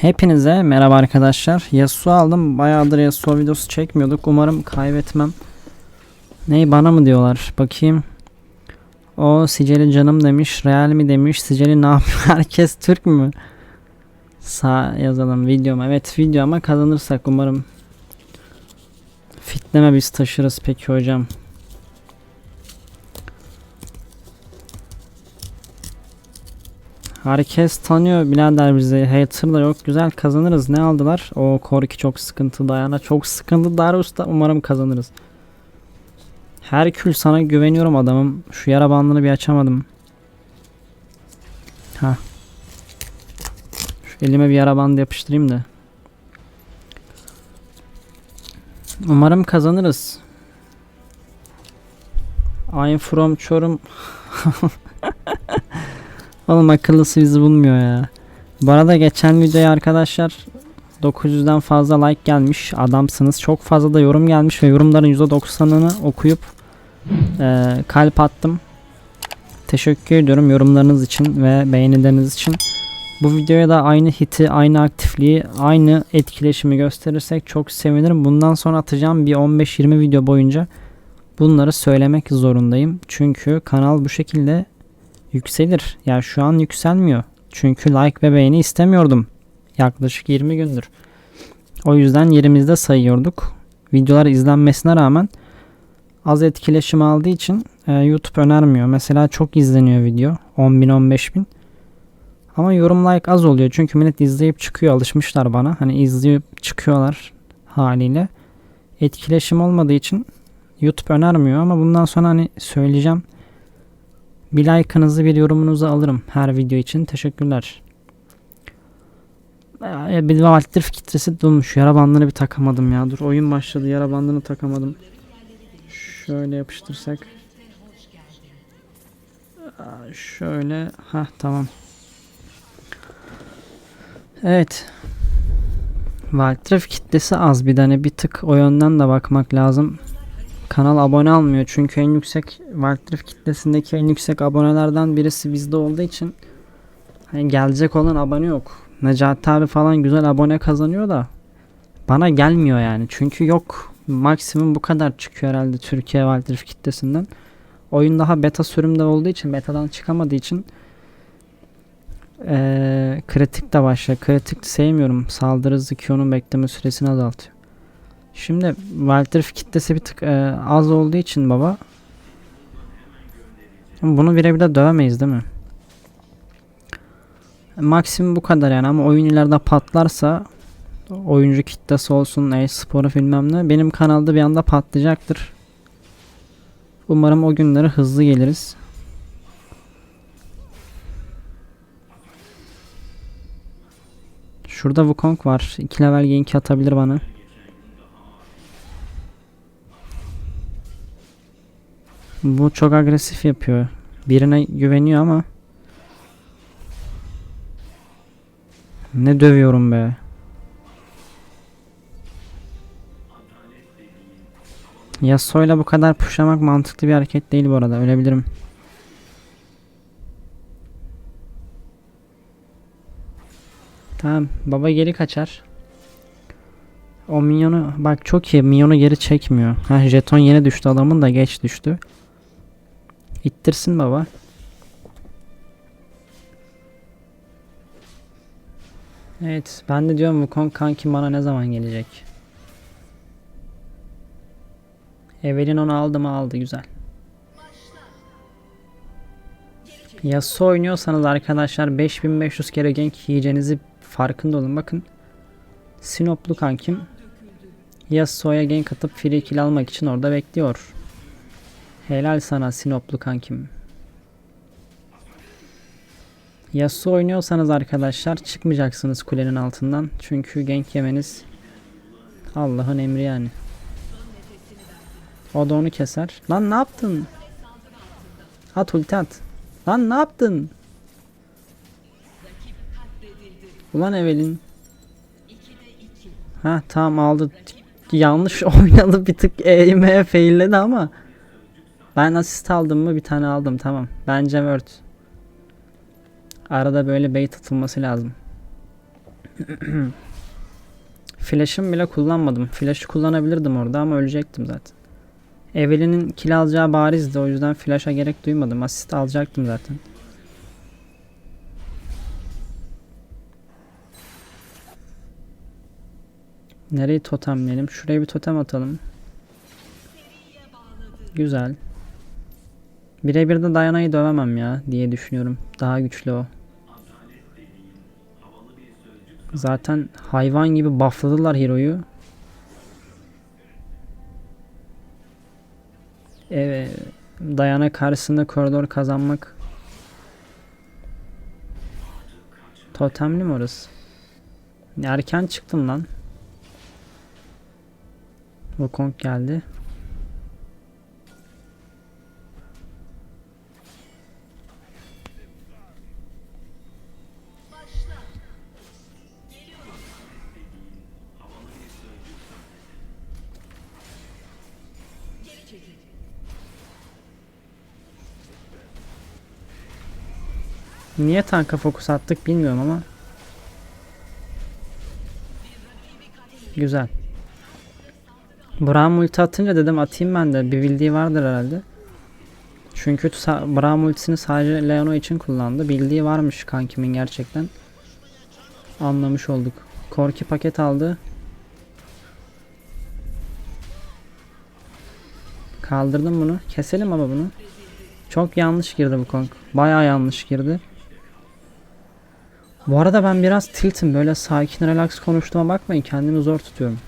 Hepinize merhaba arkadaşlar. Yasuo aldım. Bayağıdır Yasuo videosu çekmiyorduk. Umarım kaybetmem. Ney bana mı diyorlar? Bakayım. O Siceli canım demiş. Real mi demiş. Siceli ne yapıyor? Herkes Türk mü? Sağ yazalım videoma. Evet video ama kazanırsak umarım. Fitleme biz taşırız peki hocam. Herkes tanıyor birader bizi. Hater da yok. Güzel kazanırız. Ne aldılar? O Korki çok sıkıntı. Dayana çok sıkıntı. Darius da umarım kazanırız. Herkül sana güveniyorum adamım. Şu yara bandını bir açamadım. Ha. Şu elime bir yara bandı yapıştırayım da. Umarım kazanırız. I'm from Çorum. Oğlum akıllısı bizi bulmuyor ya. Bu arada geçen videoya arkadaşlar 900'den fazla like gelmiş. Adamsınız. Çok fazla da yorum gelmiş ve yorumların %90'ını okuyup e, kalp attım. Teşekkür ediyorum yorumlarınız için ve beğenileriniz için. Bu videoya da aynı hiti, aynı aktifliği, aynı etkileşimi gösterirsek çok sevinirim. Bundan sonra atacağım bir 15-20 video boyunca bunları söylemek zorundayım. Çünkü kanal bu şekilde yükselir. Yani şu an yükselmiyor. Çünkü like ve beğeni istemiyordum. Yaklaşık 20 gündür. O yüzden yerimizde sayıyorduk. Videolar izlenmesine rağmen az etkileşim aldığı için e, YouTube önermiyor. Mesela çok izleniyor video. 10 bin 15 bin. Ama yorum like az oluyor. Çünkü millet izleyip çıkıyor. Alışmışlar bana. Hani izleyip çıkıyorlar haliyle. Etkileşim olmadığı için YouTube önermiyor ama bundan sonra hani söyleyeceğim. Bir like'ınızı bir yorumunuzu alırım her video için. Teşekkürler. Ee, Bir Valtir kitlesi dolmuş. Yara bandını bir takamadım ya. Dur oyun başladı. Yara bandını takamadım. Şöyle yapıştırsak. Şöyle. Ha tamam. Evet. Valtref kitlesi az bir tane bir tık o yönden de bakmak lazım. Kanal abone almıyor çünkü en yüksek Valtref kitlesindeki en yüksek abonelerden birisi bizde olduğu için hani gelecek olan abone yok. Necati abi falan güzel abone kazanıyor da bana gelmiyor yani çünkü yok maksimum bu kadar çıkıyor herhalde Türkiye Valtref kitlesinden. Oyun daha beta sürümde olduğu için betadan çıkamadığı için ee, kritik de başlıyor. Kritik sevmiyorum. Saldırı Q'nun bekleme süresini azaltıyor. Şimdi Walter kitlesi bir tık e, az olduğu için baba bunu birebir dövemeyiz değil mi? Maksimum bu kadar yani ama oyun ileride patlarsa oyuncu kitlesi olsun e-sporu bilmem ne benim kanalda bir anda patlayacaktır. Umarım o günlere hızlı geliriz. Şurada Wukong var. 2 level gank atabilir bana. Bu çok agresif yapıyor. Birine güveniyor ama Ne dövüyorum be. Yasuo'yla bu kadar pushlamak mantıklı bir hareket değil bu arada. Ölebilirim. Tamam. Baba geri kaçar. O minyonu bak çok iyi. Minyonu geri çekmiyor. Ha jeton yeni düştü adamın da geç düştü. İttirsin baba. Evet ben de diyorum Wukong kanki bana ne zaman gelecek? Evelyn onu aldı mı aldı güzel. Yasuo oynuyorsanız arkadaşlar 5500 kere gank yiyeceğinizi farkında olun. Bakın Sinoplu kankim Yasuo'ya gank atıp free kill almak için orada bekliyor. Helal sana Sinoplu kankim. Yasuo oynuyorsanız arkadaşlar çıkmayacaksınız kulenin altından. Çünkü gank yemeniz Allah'ın emri yani. O da onu keser. Lan ne yaptın? At ulti at. Lan ne yaptın? Ulan Evelin. Ha tamam aldı. Yanlış oynadı bir tık eğmeye failledi ama ben asist aldım mı bir tane aldım tamam. Bence word. Arada böyle bait atılması lazım. Flash'ım bile kullanmadım. Flash'ı kullanabilirdim orada ama ölecektim zaten. Evelyn'in kill alacağı barizdi o yüzden flash'a gerek duymadım. Asist alacaktım zaten. Nereyi totemleyelim? Şuraya bir totem atalım. Güzel. Birebir de Diana'yı dövemem ya diye düşünüyorum. Daha güçlü o. Zaten hayvan gibi buffladılar Hero'yu. Evet. Dayana karşısında koridor kazanmak. Totemli mi orası? Erken çıktım lan. Wukong geldi. Niye tanka fokus attık bilmiyorum ama. Güzel. Braum ulti atınca dedim atayım ben de. Bir bildiği vardır herhalde. Çünkü Braum ultisini sadece Leona için kullandı. Bildiği varmış kankimin gerçekten. Anlamış olduk. Korki paket aldı. Kaldırdım bunu. Keselim ama bunu. Çok yanlış girdi bu Kong. Bayağı yanlış girdi. Bu arada ben biraz tiltim. Böyle sakin relax konuştuğuma bakmayın. Kendimi zor tutuyorum.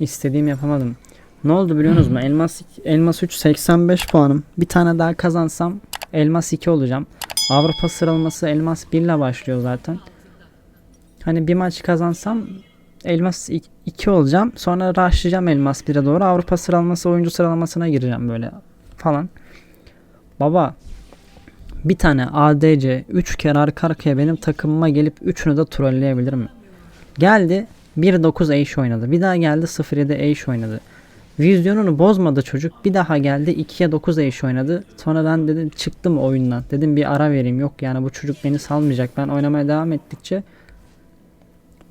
İstediğim yapamadım. Ne oldu biliyorsunuz mu? Elmas Elmas 3 85 puanım. Bir tane daha kazansam Elmas 2 olacağım. Avrupa sıralaması Elmas 1 ile başlıyor zaten. Hani bir maç kazansam Elmas 2 olacağım. Sonra rushlayacağım Elmas 1'e doğru. Avrupa sıralaması oyuncu sıralamasına gireceğim böyle falan. Baba bir tane ADC 3 kere arka arkaya benim takımıma gelip üçünü de trolleyebilir mi? Geldi 1.9 Ashe oynadı. Bir daha geldi 0.7 Ashe oynadı. Vizyonunu bozmadı çocuk. Bir daha geldi 2'ye 9 Ashe oynadı. Sonra ben dedim çıktım oyundan. Dedim bir ara vereyim. Yok yani bu çocuk beni salmayacak. Ben oynamaya devam ettikçe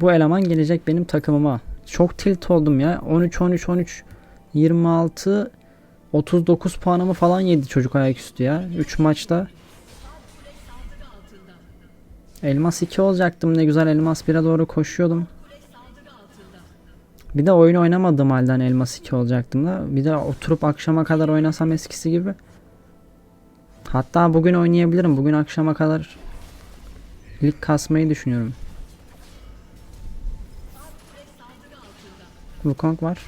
bu eleman gelecek benim takımıma. Çok tilt oldum ya. 13 13 13 26 39 puanımı falan yedi çocuk ayaküstü ya. 3 maçta. Elmas 2 olacaktım ne güzel Elmas 1'e doğru koşuyordum. Bir de oyun oynamadığım halden Elmas 2 olacaktım da. Bir de oturup akşama kadar oynasam eskisi gibi. Hatta bugün oynayabilirim. Bugün akşama kadar lig kasmayı düşünüyorum. Wukong var.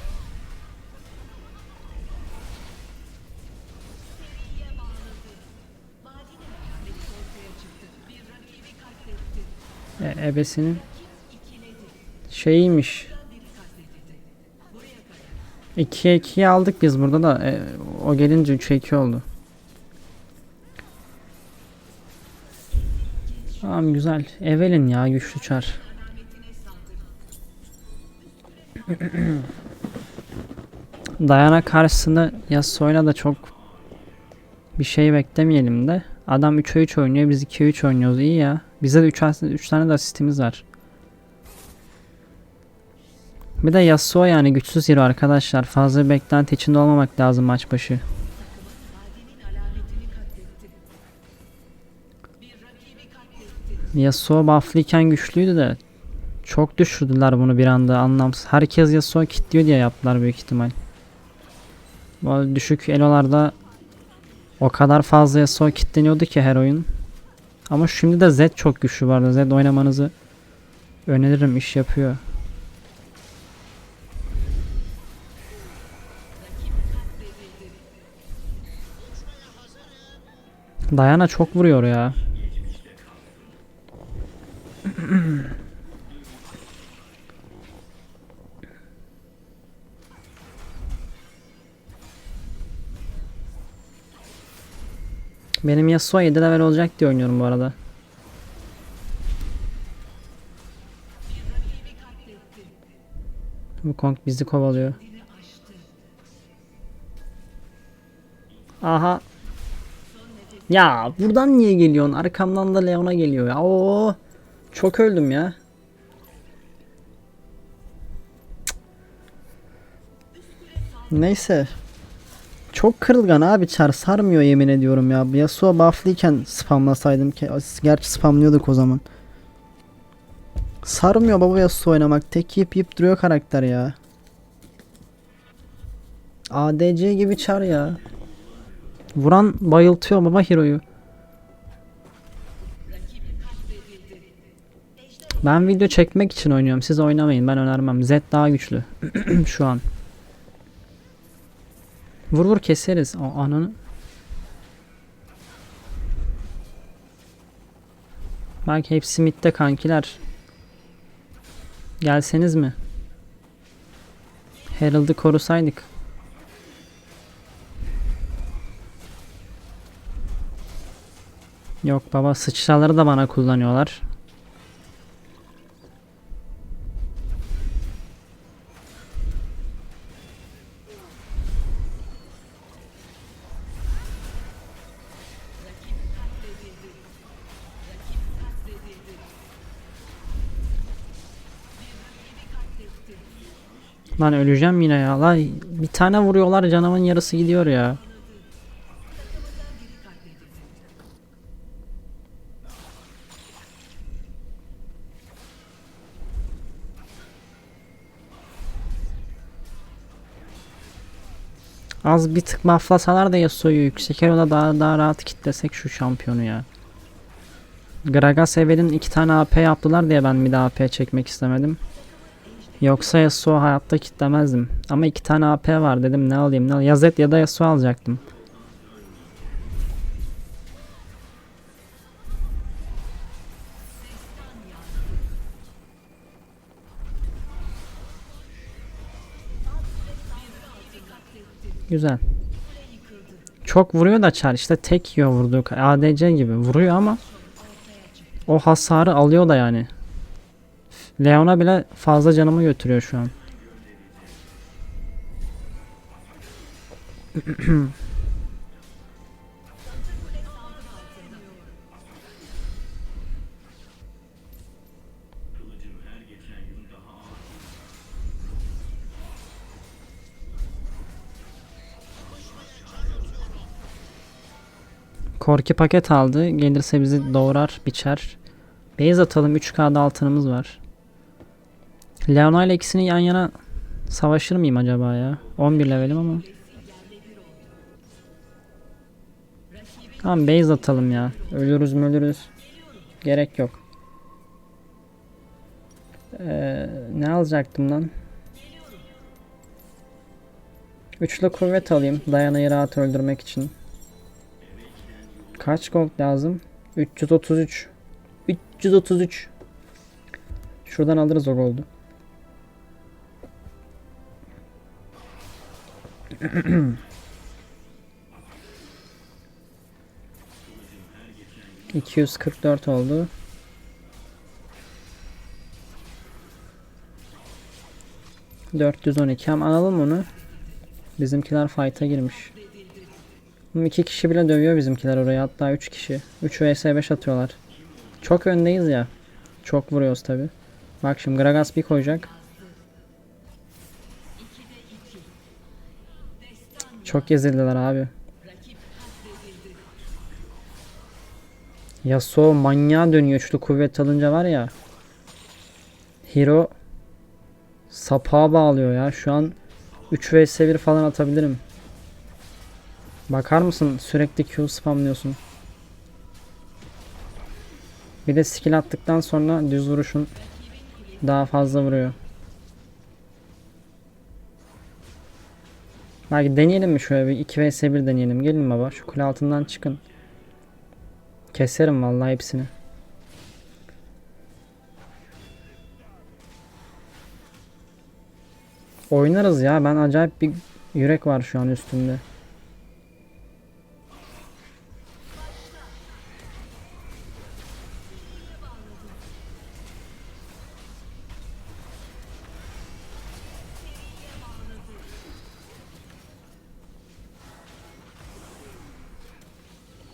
E, ebesinin şeyiymiş. 2'ye 2'ye aldık biz burada da e, o gelince 3'e 2 oldu. Tamam güzel. Evelyn ya güçlü çar. Dayana karşısında Yasuo'yla da çok bir şey beklemeyelim de. Adam 3'e 3 oynuyor biz 2'ye 3 oynuyoruz iyi ya. Bize de 3, 3 tane de asistimiz var. Bir de Yasuo yani güçsüz hero arkadaşlar. Fazla beklenti içinde olmamak lazım maç başı. Yasuo bufflıyken güçlüydü de çok düşürdüler bunu bir anda anlamsız. Herkes Yasuo kilitliyor diye yaptılar büyük ihtimal. Bu düşük elolarda o kadar fazla Yasuo kilitleniyordu ki her oyun. Ama şimdi de Zed çok güçlü arada. Zed oynamanızı öneririm iş yapıyor. Dayana çok vuruyor ya. Benim Yasuo 7 level olacak diye oynuyorum bu arada. Bu Kong bizi kovalıyor. Aha. Ya buradan niye geliyorsun? Arkamdan da Leon'a geliyor ya. Oo. Çok öldüm ya. Neyse. Çok kırılgan abi çar sarmıyor yemin ediyorum ya. Yasuo bufflıyken spamlasaydım ki gerçi spamlıyorduk o zaman. Sarmıyor baba Yasuo oynamak. Tek yiyip yiyip duruyor karakter ya. ADC gibi çar ya. Vuran bayıltıyor baba hero'yu. Ben video çekmek için oynuyorum. Siz oynamayın. Ben önermem. Z daha güçlü. Şu an. Vur vur keseriz. O ananı. Belki hepsi midde kankiler. Gelseniz mi? Herald'ı korusaydık. Yok baba sıçraları da bana kullanıyorlar. Lan öleceğim yine ya. La bir tane vuruyorlar canımın yarısı gidiyor ya. Az bir tık maflasalar da Yasuo'yu yüksek elo'da daha daha rahat kitlesek şu şampiyonu ya. Gragas Evel'in iki tane AP yaptılar diye ben bir daha AP çekmek istemedim. Yoksa Yasuo hayatta kitlemezdim. Ama iki tane AP var dedim ne alayım ne alayım. Ya Zed ya da Yasuo alacaktım. Güzel. Çok vuruyor da Char işte tek yiyor vurduğu ka- ADC gibi vuruyor ama o hasarı alıyor da yani. Leon'a bile fazla canımı götürüyor şu an. Korki paket aldı. Gelirse bizi doğrar, biçer. Base atalım. 3K'da altınımız var. Leona ile ikisini yan yana savaşır mıyım acaba ya? 11 levelim ama. Tamam base atalım ya. Ölürüz mü ölürüz. Gerek yok. Ee, ne alacaktım lan? Üçlü kuvvet alayım. Dayanayı rahat öldürmek için. Kaç gold lazım? 333. 333. Şuradan alırız o goldu. ...244 oldu. ...412 hem alalım onu. Bizimkiler fight'a girmiş. İki kişi bile dövüyor bizimkiler oraya. Hatta 3 kişi. 3 vs 5 atıyorlar. Çok öndeyiz ya. Çok vuruyoruz tabi. Bak şimdi Gragas bir koyacak. Çok gezildiler abi. Yasuo manyağa dönüyor üçlü kuvvet alınca var ya. Hero sapağa bağlıyor ya. Şu an 3 vs 1 falan atabilirim. Bakar mısın sürekli Q spamlıyorsun. Bir de skill attıktan sonra düz vuruşun daha fazla vuruyor. Belki deneyelim mi şöyle bir 2 vs 1 deneyelim. Gelin baba şu kule altından çıkın. Keserim vallahi hepsini. Oynarız ya ben acayip bir yürek var şu an üstümde.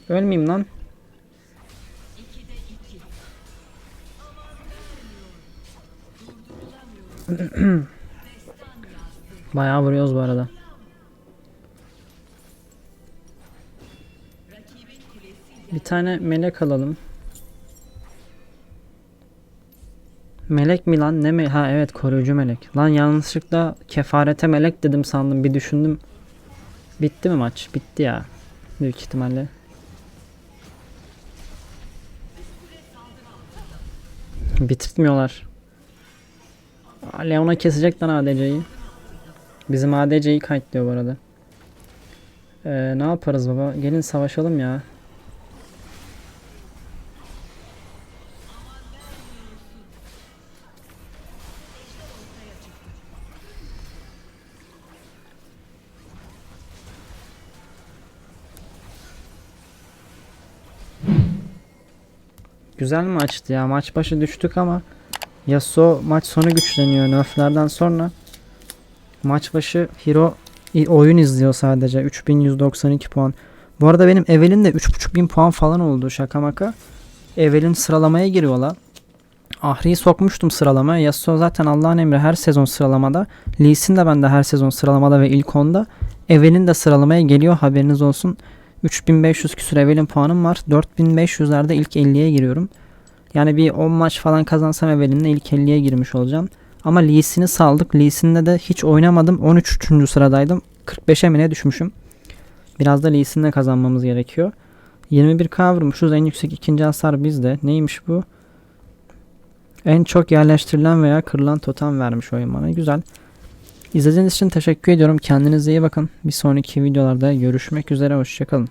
Ölmeyeyim lan. Bayağı vuruyoruz bu arada. Bir tane melek alalım. Melek mi lan ne mi? Ha evet koruyucu melek. Lan yanlışlıkla kefarete melek dedim sandım. Bir düşündüm. Bitti mi maç? Bitti ya. Büyük ihtimalle. Bitirtmiyorlar. Aa, Leon'a kesecekler ADC'yi. Bizim ADC'yi kayıtlıyor bu arada. Ee, ne yaparız baba? Gelin savaşalım ya. Güzel maçtı ya. Maç başı düştük ama Yasuo maç sonu güçleniyor nerflerden sonra. Maç başı Hero oyun izliyor sadece. 3192 puan. Bu arada benim Evelyn de 3500 puan falan oldu şaka maka. Evelyn sıralamaya giriyor la. Ahri'yi sokmuştum sıralamaya. Yasuo zaten Allah'ın emri her sezon sıralamada. Lee Sin de bende her sezon sıralamada ve ilk onda. Evelyn de sıralamaya geliyor haberiniz olsun. 3500 küsur Evelyn puanım var. 4500'lerde ilk 50'ye giriyorum. Yani bir 10 maç falan kazansam Evelyn'le ilk 50'ye girmiş olacağım. Ama Lee Sin'i saldık. Lee Sin'de de hiç oynamadım. 13. sıradaydım. 45'e mi ne düşmüşüm. Biraz da Lee Sin'le kazanmamız gerekiyor. 21k vurmuşuz. En yüksek ikinci hasar bizde. Neymiş bu? En çok yerleştirilen veya kırılan totem vermiş oyun bana. Güzel. İzlediğiniz için teşekkür ediyorum. Kendinize iyi bakın. Bir sonraki videolarda görüşmek üzere. Hoşçakalın.